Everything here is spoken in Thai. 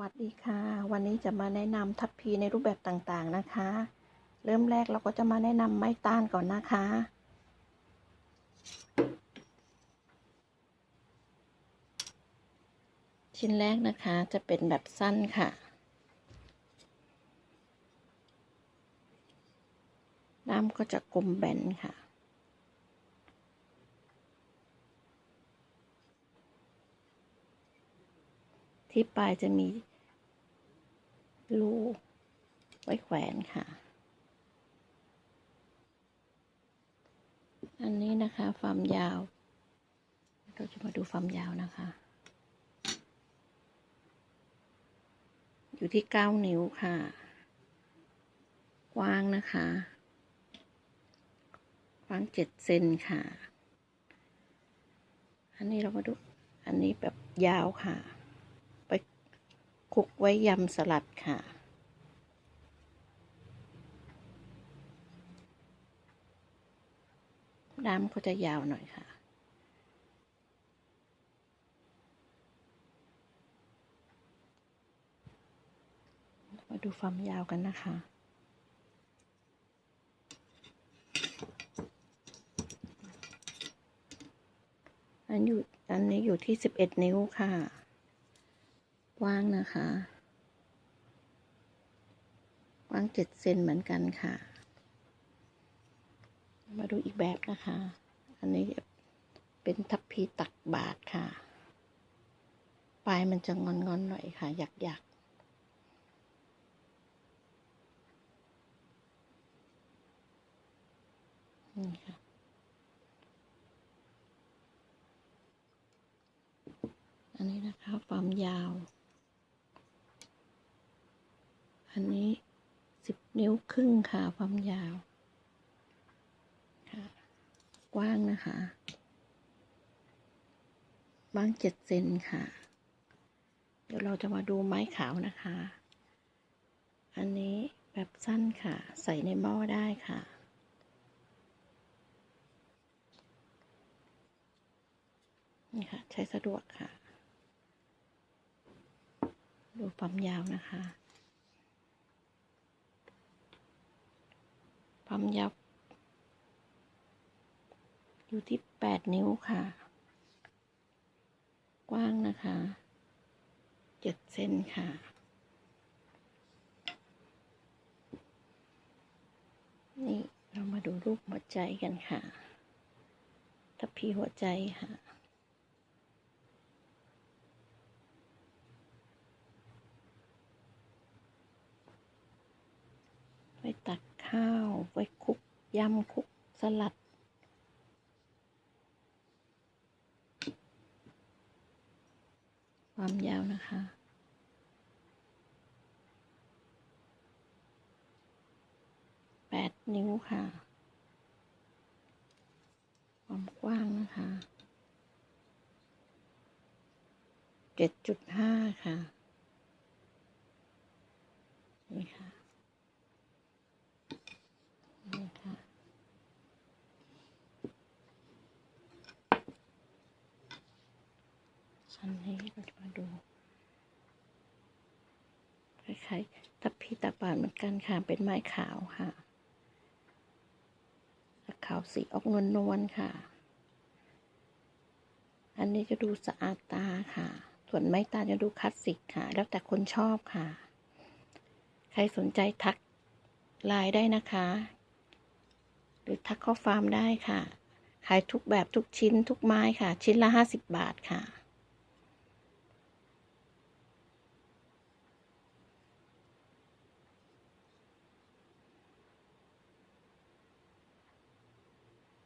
วัสดีค่ะ วันนี้จะมาแนะนำทัพพีในรูปแบบต่างๆนะคะ เริ่มแรกเราก็จะมาแนะนำไม้ต้านก่อนนะคะ ชิ้นแรกนะคะจะเป็นแบบสั้นค่ะ ด้ามก็จะกลมแบนค่ะที่ปลายจะมี รูไว้แขวนค่ะ อันนี้นะคะความยาว เราจะมาดูความยาวนะคะ อยู่ที่เก้านิ้วค่ะ กว้างนะคะกว้างเจ็ดเซนค่ะ อันนี้เรามาดู อันนี้แบบยาวค่ะ ลุกไว้ยำสลัดค่ะ ด้ามก็จะยาวหน่อยค่ะมาดูความยาวกันนะคะอันอยู่อันนี้อยู่ที่สิบเอ็ดนิ้วค่ะ กว้างนะคะ กว้างเจ็ดเซนเหมือนกันค่ะ มาดูอีกแบบนะคะ อันนี้เป็นทัพพีตักบาทค่ะ ปลายมันจะงอนๆหน่อยค่ะ หยักๆนี่ค่ะอันนี้นะคะความยาว อันนี้สิบนิ้วครึ่งค่ะความยาวค่ะกว้างนะคะกว้างเจ็ดเซนค่ะ เดี๋ยวเราจะมาดูไม้ขาวนะคะ อันนี้แบบสั้นค่ะ ใส่ในหม้อได้ค่ะนี่ค่ะ ใช้สะดวกค่ะ ดูความยาวนะคะ ความยาวอยู่ที่แปดนิ้วค่ะ กว้างนะคะเจ็ดเซนค่ะ นี่เรามาดูรูปหัวใจกันค่ะทัพพีหัวใจค่ะไว้ตัก ข้าว ไว้คลุกยำคลุกสลัด ความยาวนะคะแปดนิ้วค่ะ ความกว้างนะคะเจ็ดจุดห้าค่ะ นี่ค่ะ นี่ค่ะ อันนี้เราจะมาดูคล้ายๆทับพีตาบานเหมือนกันค่ะ เป็นไม้ขาวค่ะขาวสีออกนวลๆค่ะ อันนี้จะดูสะอาดตาค่ะ ส่วนไม้ตาจะดูคลาสสิกค่ะ แล้วแต่คนชอบค่ะ ใครสนใจทักไลน์ได้นะคะ หรือทักข้อฟาร์มได้ค่ะ ขายทุกแบบทุกชิ้นทุกไม้ค่ะ ชิ้นละห้าสิบบาทค่ะ